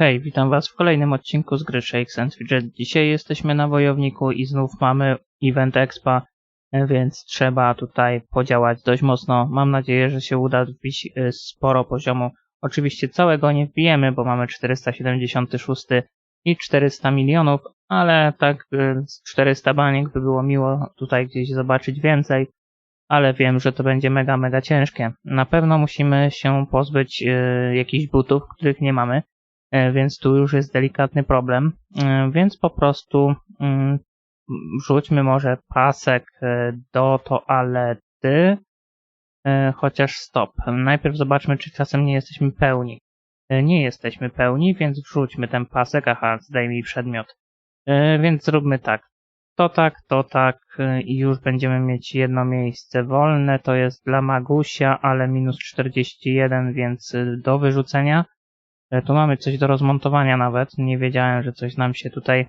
Hej, witam Was w kolejnym odcinku z gry Shakes and Fidget. Dzisiaj jesteśmy na wojowniku i znów mamy event expa, e, więc trzeba tutaj podziałać dość mocno. Mam nadzieję, że się uda wbić e, sporo poziomu. Oczywiście całego nie wbijemy, bo mamy 476 i 400 milionów, ale tak e, z 400 baniek by było miło tutaj gdzieś zobaczyć więcej. Ale wiem, że to będzie mega, mega ciężkie. Na pewno musimy się pozbyć jakichś butów, których nie mamy. E, więc tu już jest delikatny problem. E, Więc po prostu mm, wrzućmy może pasek e, do toalety, chociaż stop. Najpierw zobaczmy, czy czasem nie jesteśmy pełni. Nie jesteśmy pełni, więc wrzućmy ten pasek. Aha, zdejmij przedmiot. Więc zróbmy tak. To tak, to tak i już będziemy mieć jedno miejsce wolne. To jest dla Magusia, ale minus 41, więc do wyrzucenia. E, Tu mamy coś do rozmontowania nawet. Nie wiedziałem, że coś nam się tutaj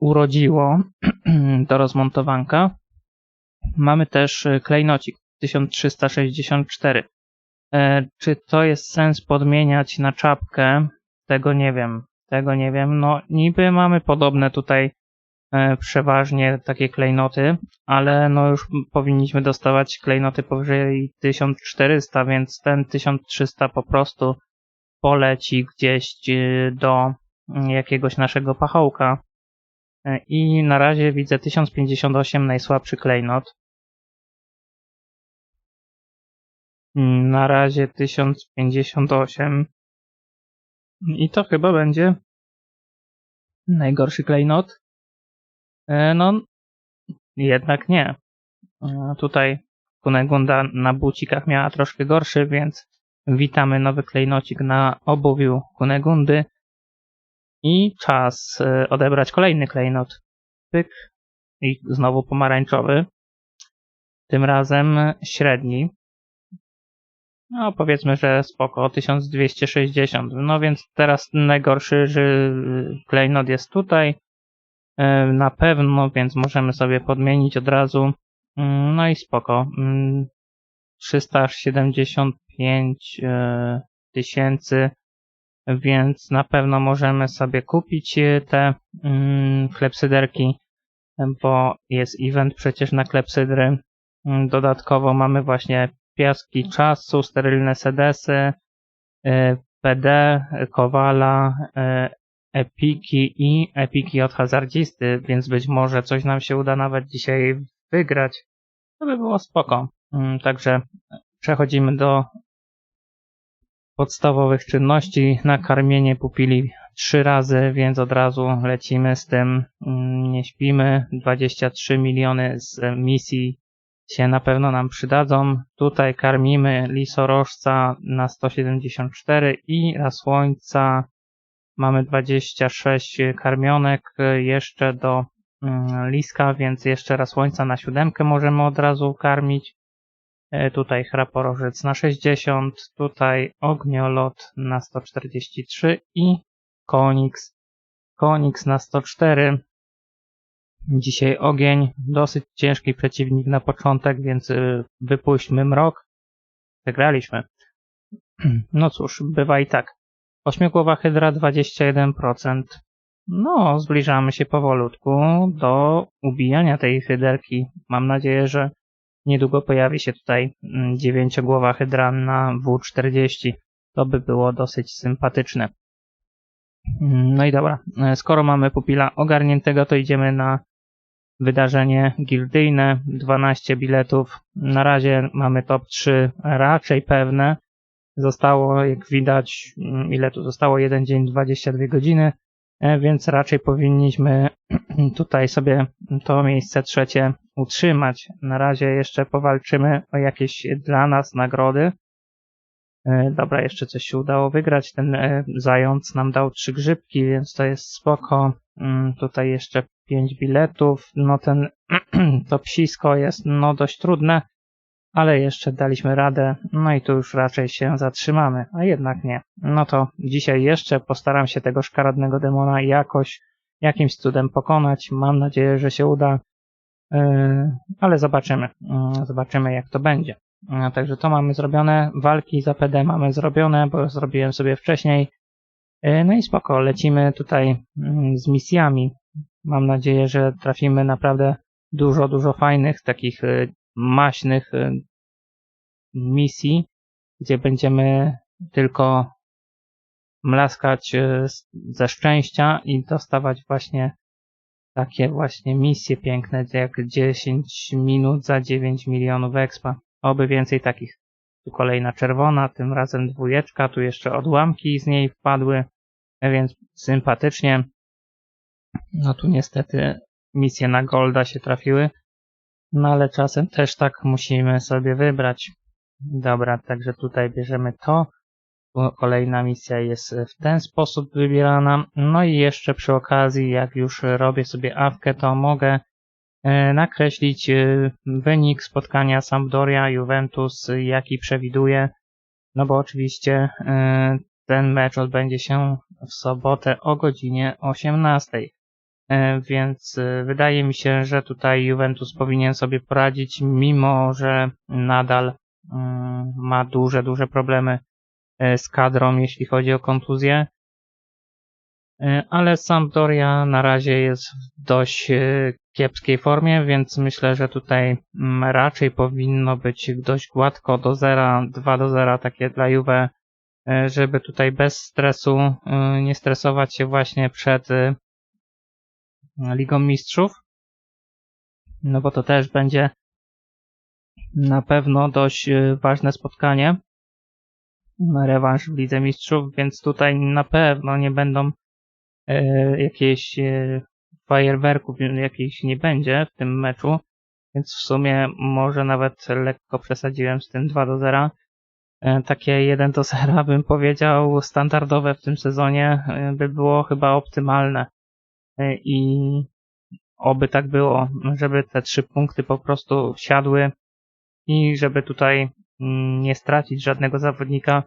urodziło do rozmontowanka. Mamy też e, klejnocik 1364. E, Czy to jest sens podmieniać na czapkę? Tego nie wiem. Tego nie wiem. No niby mamy podobne tutaj przeważnie takie klejnoty, ale no już powinniśmy dostawać klejnoty powyżej 1400, więc ten 1300 po prostu poleci gdzieś e, do mm, jakiegoś naszego pachołka. E, I na razie widzę 1058 najsłabszy klejnot. Mm, Na razie 1058. I to chyba będzie najgorszy klejnot. E, No, jednak nie. E, Tutaj Kunegunda na bucikach miała troszkę gorszy, więc Witamy nowy klejnocik na obuwiu Kunegundy i czas e, odebrać kolejny klejnot. Pyk i znowu pomarańczowy. Tym razem średni. No powiedzmy, że spoko, 1260. No więc teraz najgorszy klejnot jest tutaj. E, na pewno, więc możemy sobie podmienić od razu. Mm, no i spoko. Mm, 370 5 e, tysięcy, więc na pewno możemy sobie kupić e, te mm, klepsyderki, bo jest event przecież na klepsydry. Mm, dodatkowo mamy właśnie piaski czasu, sterylne sedesy, e, PD, Kowala, Epiki i Epiki od hazardzisty, więc być może coś nam się uda nawet dzisiaj wygrać. To by było spoko. Mm, także przechodzimy do podstawowych czynności. Nakarmienie pupili trzy razy, więc od razu lecimy z tym. Mm, Nie śpimy. 23 miliony z misji się na pewno nam przydadzą. Tutaj karmimy lisorożca na 174 i słońca mamy 26 karmionek jeszcze do mm, liska, więc jeszcze raz słońca na siódemkę możemy od razu karmić. E, Tutaj chraporożec na 60, tutaj ogniolot na 143 i koniks. Koniks na 104. Dzisiaj ogień, dosyć ciężki przeciwnik na początek, więc y, wypuśćmy mrok. Wygraliśmy. No cóż, bywa i tak. Ośmiogłowa hydra 21%. No, zbliżamy się powolutku do ubijania tej hyderki. Mam nadzieję, że niedługo pojawi się tutaj mm, dziewięciogłowa hydra na W40. To by było dosyć sympatyczne. Mm, No i dobra, e, skoro mamy pupila ogarniętego, to idziemy na wydarzenie gildyjne. 12 biletów. Na razie mamy top 3 raczej pewne. Zostało, jak widać, mm, ile tu zostało? Jeden dzień, 22 godziny, więc raczej powinniśmy tutaj sobie to miejsce trzecie utrzymać. Na razie jeszcze powalczymy o jakieś dla nas nagrody. E, Dobra, jeszcze coś się udało wygrać. Ten e, zając nam dał trzy grzybki, więc to jest spoko. Mm, Tutaj jeszcze pięć biletów. No ten to psisko jest no dość trudne, ale jeszcze daliśmy radę. No i tu już raczej się zatrzymamy, a jednak nie. No to dzisiaj jeszcze postaram się tego szkaradnego demona jakoś, jakimś cudem pokonać. Mam nadzieję, że się uda. Yy, ale zobaczymy. Yy, Zobaczymy jak to będzie. Yy, Także to mamy zrobione. Walki za PD mamy zrobione, bo zrobiłem sobie wcześniej. E, No i spoko, lecimy tutaj mm, z misjami. Mam nadzieję, że trafimy naprawdę dużo, dużo fajnych, takich e, maśnych e, misji, gdzie będziemy tylko mlaskać e, z- ze szczęścia i dostawać właśnie takie właśnie misje piękne, jak 10 minut za 9 milionów expa. Oby więcej takich. Tu kolejna czerwona, tym razem dwójeczka, tu jeszcze odłamki z niej wpadły, więc sympatycznie. No tu niestety misje na Golda się trafiły, no ale czasem też tak musimy sobie wybrać. Dobra, także tutaj bierzemy to. Kolejna misja jest w ten sposób wybierana. No i jeszcze przy okazji, jak już robię sobie awkę, to mogę e, nakreślić e, wynik spotkania Sampdoria-Juventus, jaki przewiduję. No bo oczywiście e, ten mecz odbędzie się w sobotę o godzinie 18. E, Więc e, wydaje mi się, że tutaj Juventus powinien sobie poradzić, mimo że nadal mm, ma duże, duże problemy e, z kadrą, jeśli chodzi o kontuzję. Ale Sampdoria na razie jest w dość kiepskiej formie, więc myślę, że tutaj mm, raczej powinno być dość gładko do zera, 2 do 0 takie dla Juve, żeby tutaj bez stresu nie stresować się właśnie przed Ligą Mistrzów. No bo to też będzie na pewno dość e, ważne spotkanie. Rewanż w Lidze Mistrzów, więc tutaj na pewno nie będą e, jakieś e, fajerwerków, jakichś nie będzie w tym meczu. Więc w sumie może nawet lekko przesadziłem z tym 2 do 0. E, Takie 1 do 0 bym powiedział standardowe w tym sezonie by było chyba optymalne. E, I oby tak było, żeby te trzy punkty po prostu siadły i żeby tutaj mm, nie stracić żadnego zawodnika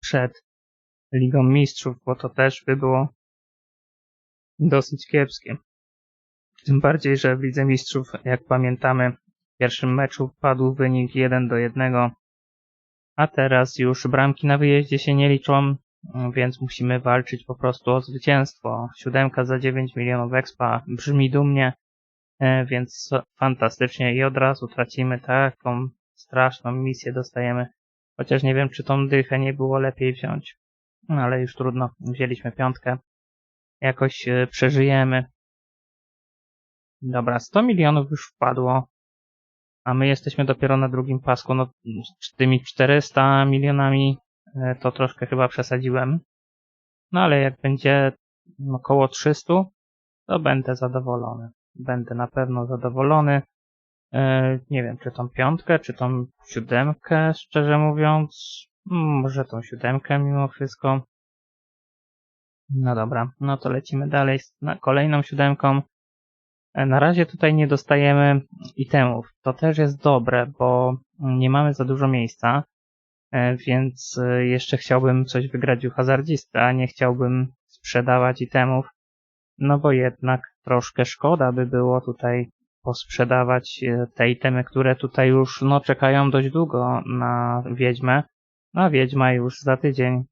przed Ligą Mistrzów, bo to też by było dosyć kiepskie. Tym bardziej, że w Lidze Mistrzów, jak pamiętamy, w pierwszym meczu padł wynik 1 do 1, a teraz już bramki na wyjeździe się nie liczą, więc musimy walczyć po prostu o zwycięstwo. Siódemka za 9 milionów expa brzmi dumnie, e, więc fantastycznie i od razu tracimy taką straszną misję dostajemy. Chociaż nie wiem, czy tą dychę nie było lepiej wziąć. No ale już trudno, wzięliśmy piątkę. Jakoś e, przeżyjemy. Dobra, 100 milionów już wpadło, a my jesteśmy dopiero na drugim pasku. No, z tymi 400 milionami to troszkę chyba przesadziłem. No ale jak będzie około 300, to będę zadowolony. Będę na pewno zadowolony. E, Nie wiem, czy tą piątkę, czy tą siódemkę, szczerze mówiąc. Mm, Może tą siódemkę mimo wszystko. No dobra, no to lecimy dalej z kolejną siódemką. E, Na razie tutaj nie dostajemy itemów. To też jest dobre, bo nie mamy za dużo miejsca, e, więc e, jeszcze chciałbym coś wygrać u hazardzisty, a nie chciałbym sprzedawać itemów, no bo jednak troszkę szkoda by było tutaj posprzedawać e, te itemy, które tutaj już no, czekają dość długo na wiedźmę. No a wiedźma już za tydzień,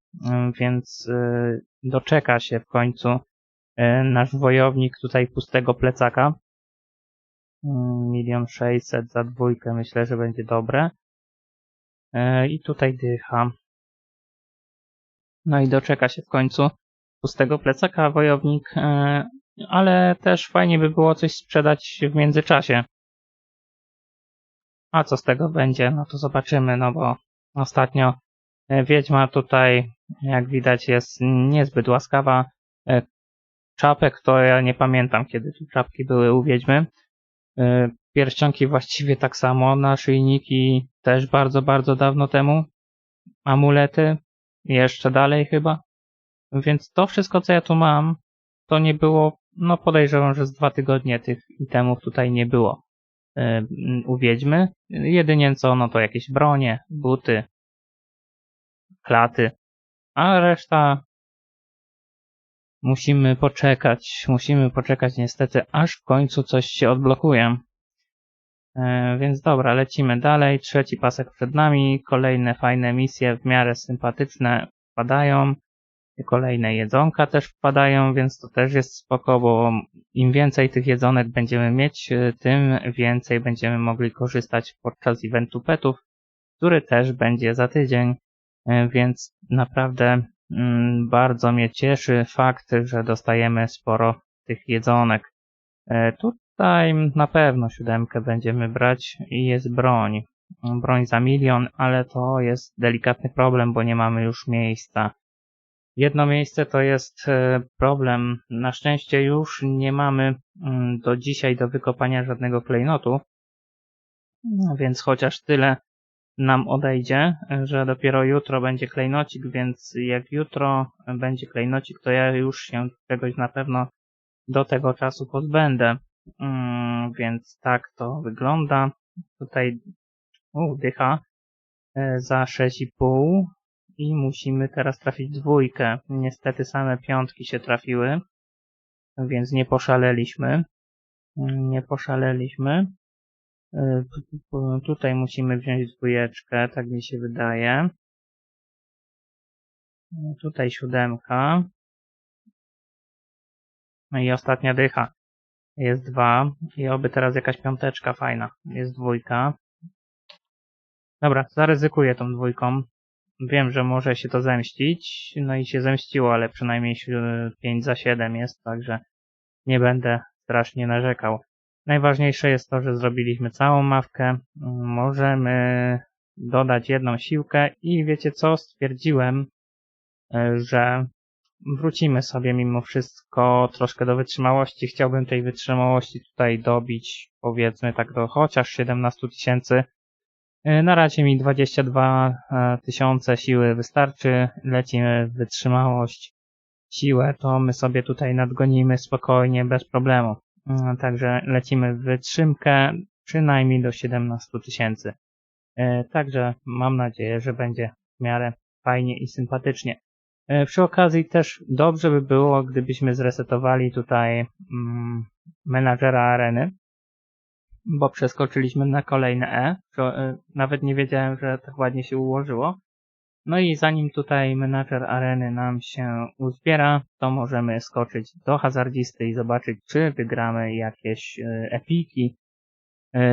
więc e, doczeka się w końcu e, nasz wojownik tutaj pustego plecaka. Mm, Milion sześćset za dwójkę myślę, że będzie dobre. E, I tutaj dycha. No i doczeka się w końcu pustego plecaka wojownik, e, ale też fajnie by było coś sprzedać w międzyczasie. A co z tego będzie, no to zobaczymy, no bo ostatnio e, Wiedźma tutaj, jak widać, jest niezbyt łaskawa. Czapek to ja nie pamiętam, kiedy tu czapki były u Wiedźmy. Pierścionki właściwie tak samo, naszyjniki też bardzo, bardzo dawno temu. Amulety jeszcze dalej chyba. Więc to wszystko, co ja tu mam, to nie było, no podejrzewam, że z dwa tygodnie tych itemów tutaj nie było e, u Wiedźmy. Jedynie co, no to jakieś bronie, buty, klaty, a reszta musimy poczekać, musimy poczekać niestety, aż w końcu coś się odblokuje. E, Więc dobra, lecimy dalej. Trzeci pasek przed nami. Kolejne fajne misje w miarę sympatyczne padają. Kolejne jedzonka też wpadają, więc to też jest spoko, bo im więcej tych jedzonek będziemy mieć, y, tym więcej będziemy mogli korzystać podczas eventu petów, który też będzie za tydzień, y, więc naprawdę mm, bardzo mnie cieszy fakt, że dostajemy sporo tych jedzonek. E, tutaj na pewno siódemkę będziemy brać i jest broń. Broń za milion, ale to jest delikatny problem, bo nie mamy już miejsca. Jedno miejsce to jest e, problem. Na szczęście już nie mamy mm, do dzisiaj do wykopania żadnego klejnotu, no więc chociaż tyle nam odejdzie, że dopiero jutro będzie klejnocik, więc jak jutro będzie klejnocik, to ja już się czegoś na pewno do tego czasu pozbędę. Mm, więc tak to wygląda. Tutaj u, dycha e, za 6,5 i musimy teraz trafić dwójkę. Niestety same piątki się trafiły, więc nie poszaleliśmy. Nie poszaleliśmy. E, tutaj musimy wziąć dwójeczkę, tak mi się wydaje. Tutaj siódemka. No i ostatnia dycha. Jest dwa. I oby teraz jakaś piąteczka fajna. Jest dwójka. Dobra, zaryzykuję tą dwójką. Wiem, że może się to zemścić. No i się zemściło, ale przynajmniej 5 za 7 jest, także nie będę strasznie narzekał. Najważniejsze jest to, że zrobiliśmy całą mawkę. Możemy dodać jedną siłkę i wiecie co? Stwierdziłem, że wrócimy sobie mimo wszystko troszkę do wytrzymałości. Chciałbym tej wytrzymałości tutaj dobić, powiedzmy tak do chociaż 17 tysięcy. E, na razie mi 22 e, tysiące siły wystarczy. Lecimy w wytrzymałość. Siłę to my sobie tutaj nadgonimy spokojnie, bez problemu. E, także lecimy w wytrzymkę przynajmniej do 17 tysięcy. Także mam nadzieję, że będzie w miarę fajnie i sympatycznie. E, przy okazji też dobrze by było, gdybyśmy zresetowali tutaj mm, menadżera areny, bo przeskoczyliśmy na kolejne E. e. Nawet nie wiedziałem, że tak ładnie się ułożyło. No i zanim tutaj menadżer areny nam się uzbiera, to możemy skoczyć do hazardzisty i zobaczyć, czy wygramy jakieś e, epiki,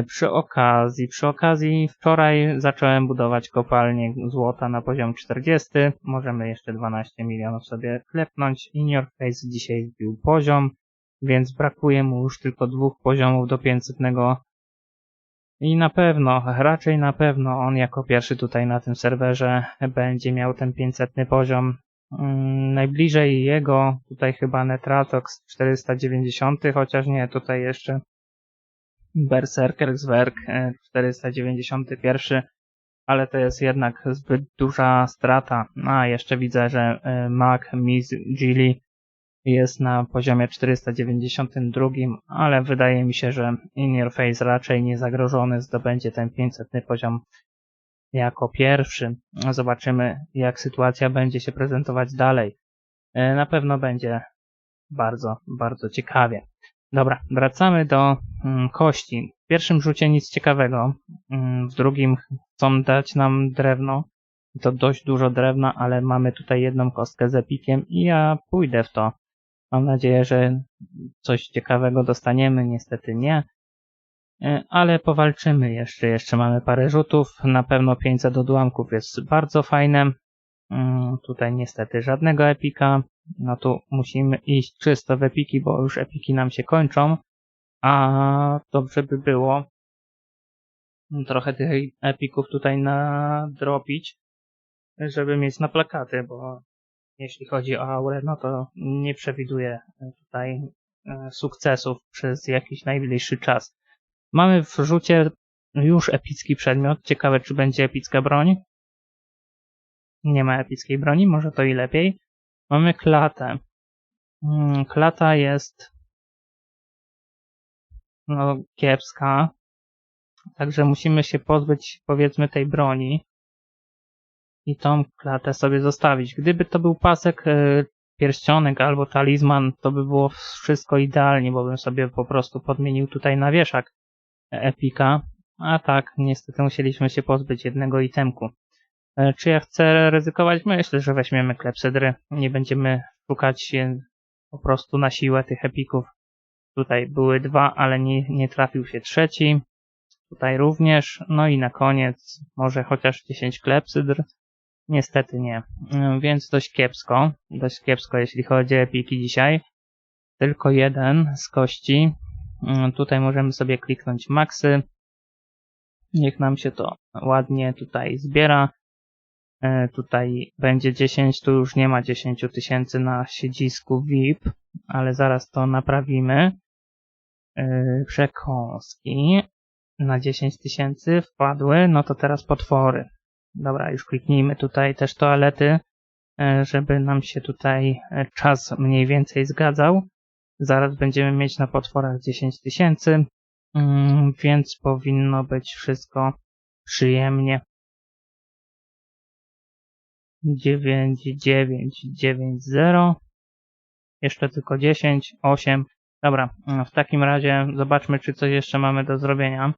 przy okazji, przy okazji wczoraj zacząłem budować kopalnię złota na poziom 40. Możemy jeszcze 12 milionów sobie klepnąć. In Your Face dzisiaj wbił poziom, więc brakuje mu już tylko dwóch poziomów do 500. I na pewno, raczej na pewno on jako pierwszy tutaj na tym serwerze będzie miał ten 500 poziom. Hmm, najbliżej jego tutaj chyba Netratox 490, chociaż nie, tutaj jeszcze Berserker Zwerk 491, ale to jest jednak zbyt duża strata. A jeszcze widzę, że e, Mac Miss Gilly jest na poziomie 492, ale wydaje mi się, że In Your Face raczej nie zagrożony zdobędzie ten 500 poziom jako pierwszy. Zobaczymy, jak sytuacja będzie się prezentować dalej. E, na pewno będzie bardzo, bardzo ciekawie. Dobra, wracamy do mm, kości. W pierwszym rzucie nic ciekawego. Mm, w drugim chcą dać nam drewno. To dość dużo drewna, ale mamy tutaj jedną kostkę z epikiem i ja pójdę w to. Mam nadzieję, że coś ciekawego dostaniemy. Niestety nie. E, ale powalczymy jeszcze. Jeszcze mamy parę rzutów. Na pewno 500 odłamków jest bardzo fajne. Mm, tutaj niestety żadnego epika no tu musimy iść czysto w epiki, bo już epiki nam się kończą, a dobrze by było trochę tych epików tutaj nadrobić, żeby mieć na plakaty, bo jeśli chodzi o aurę, no to nie przewiduję tutaj e, sukcesów przez jakiś najbliższy czas. Mamy w rzucie już epicki przedmiot. Ciekawe, czy będzie epicka broń. Nie ma epickiej broni, może to i lepiej. Mamy klatę. Hmm, klata jest no, kiepska. Także musimy się pozbyć, powiedzmy, tej broni. I tą klatę sobie zostawić. Gdyby to był pasek e, pierścionek albo talizman, to by było wszystko idealnie, bo bym sobie po prostu podmienił tutaj na wieszak epika. A tak, niestety musieliśmy się pozbyć jednego itemku. E, Czy ja chcę ryzykować? Myślę, że weźmiemy klepsydry. Nie będziemy szukać się po prostu na siłę tych epików. Tutaj były dwa, ale nie, nie trafił się trzeci. Tutaj również. No i na koniec może chociaż 10 klepsydr. Niestety nie. Mm, Więc dość kiepsko. Dość kiepsko, jeśli chodzi o epiki dzisiaj. Tylko jeden z kości. Tutaj możemy sobie kliknąć maxy. Niech nam się to ładnie tutaj zbiera. E, Tutaj będzie 10, tu już nie ma 10 tysięcy na siedzisku VIP, ale zaraz to naprawimy. E, Przekąski na 10 tysięcy wpadły, no to teraz potwory. Dobra, już kliknijmy tutaj też toalety, e, żeby nam się tutaj czas mniej więcej zgadzał. Zaraz będziemy mieć na potworach 10 tysięcy, mm, więc powinno być wszystko przyjemnie. 9, 9, 9, 0. Jeszcze tylko 10, 8. Dobra, mm, w takim razie zobaczmy, czy coś jeszcze mamy do zrobienia.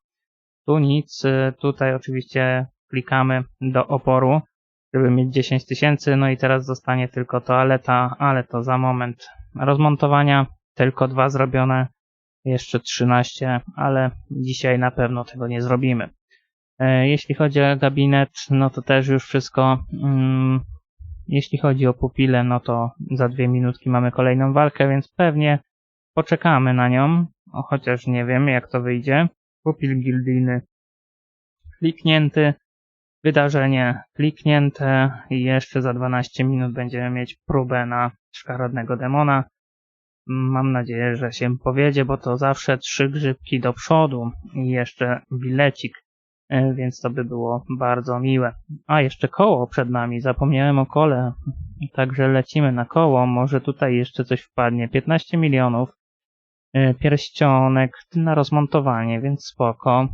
Tu nic, y, tutaj oczywiście klikamy do oporu, żeby mieć 10 tysięcy, no i teraz zostanie tylko toaleta, ale to za moment rozmontowania, tylko dwa zrobione, jeszcze 13, ale dzisiaj na pewno tego nie zrobimy. E, Jeśli chodzi o gabinet, no to też już wszystko. Mm, jeśli chodzi o pupilę, no to za dwie minutki mamy kolejną walkę, więc pewnie poczekamy na nią, chociaż nie wiem jak to wyjdzie. Pupil gildijny kliknięty, wydarzenie kliknięte i jeszcze za 12 minut będziemy mieć próbę na szkaradnego demona. Mam nadzieję, że się powiedzie, bo to zawsze trzy grzybki do przodu i jeszcze bilecik, więc to by było bardzo miłe. A, jeszcze koło przed nami, zapomniałem o kole, także lecimy na koło, może tutaj jeszcze coś wpadnie. 15 milionów, e, pierścionek na rozmontowanie, więc spoko.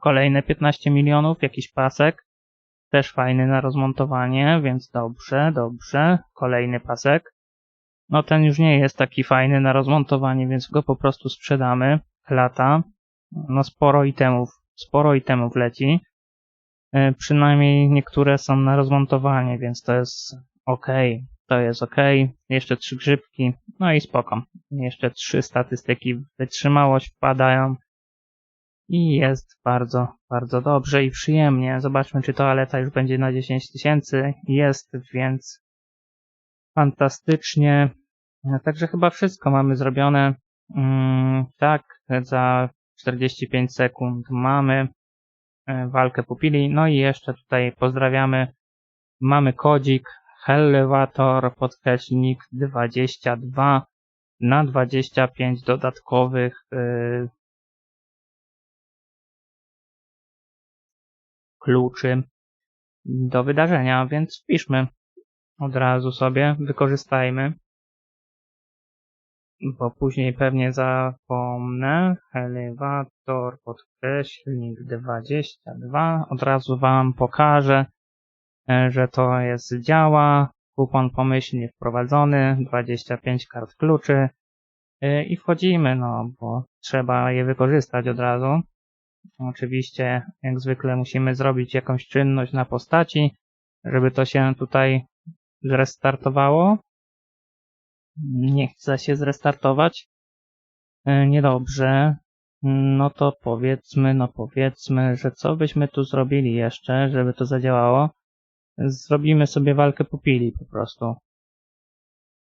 Kolejne 15 milionów, jakiś pasek, też fajny na rozmontowanie, więc dobrze, dobrze. Kolejny pasek. No ten już nie jest taki fajny na rozmontowanie, więc go po prostu sprzedamy. Lata. No sporo itemów, sporo itemów leci. E, Przynajmniej niektóre są na rozmontowanie, więc to jest ok. To jest ok. Jeszcze trzy grzybki. No i spoko. Jeszcze trzy statystyki wytrzymałość wpadają. I jest bardzo, bardzo dobrze i przyjemnie. Zobaczmy, czy toaleta już będzie na 10 tysięcy. Jest, więc fantastycznie. Także chyba wszystko mamy zrobione. Mm, tak, za 45 sekund mamy e, walkę pupili. No i jeszcze tutaj pozdrawiamy. Mamy kodzik Hellewator podkreślnik 22 na 25 dodatkowych y, kluczy do wydarzenia, więc wpiszmy od razu sobie, wykorzystajmy, bo później pewnie zapomnę. Elewator, podkreślnik 22. Od razu Wam pokażę, e, że to jest działa. Kupon pomyślnie wprowadzony, 25 kart kluczy e, i wchodzimy, no bo trzeba je wykorzystać od razu. Oczywiście, jak zwykle, musimy zrobić jakąś czynność na postaci, żeby to się tutaj zrestartowało. Nie chce się zrestartować. E, Niedobrze. No to powiedzmy, no powiedzmy, że co byśmy tu zrobili jeszcze, żeby to zadziałało? Zrobimy sobie walkę pupili po prostu.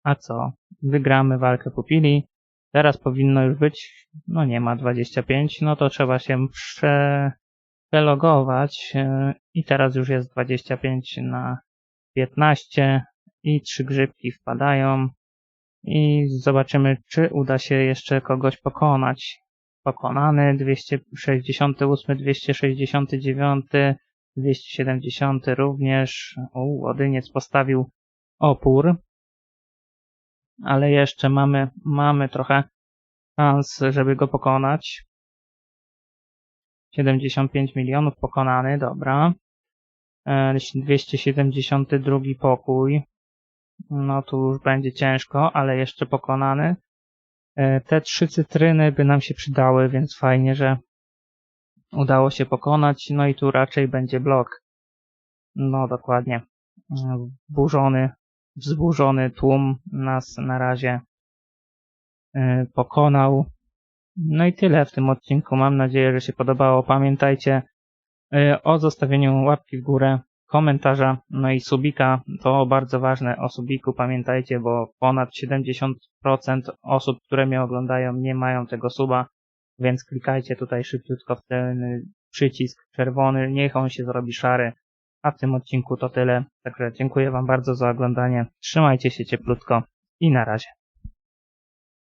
A co? Wygramy walkę pupili. Teraz powinno już być, no nie ma 25, no to trzeba się prze, przelogować e, i teraz już jest 25 na 15 i trzy grzybki wpadają i zobaczymy, czy uda się jeszcze kogoś pokonać. Pokonany 268, 269, 270 również. U, Łodyniec postawił opór ale jeszcze mamy, mamy trochę szans, żeby go pokonać. 75 milionów pokonany, dobra. 272 pokój. No tu już będzie ciężko, ale jeszcze pokonany. E, te trzy cytryny by nam się przydały, więc fajnie, że udało się pokonać, no i tu raczej będzie blok. No dokładnie. Wburzony, wzburzony tłum nas na razie y, pokonał. No i tyle w tym odcinku. Mam nadzieję, że się podobało. Pamiętajcie o zostawieniu łapki w górę, komentarza, no i subika. To bardzo ważne. O subiku pamiętajcie, bo ponad 70% osób, które mnie oglądają, nie mają tego suba, więc klikajcie tutaj szybciutko w ten przycisk czerwony. Niech on się zrobi szary. A w tym odcinku to tyle. Także dziękuję Wam bardzo za oglądanie. Trzymajcie się cieplutko i na razie.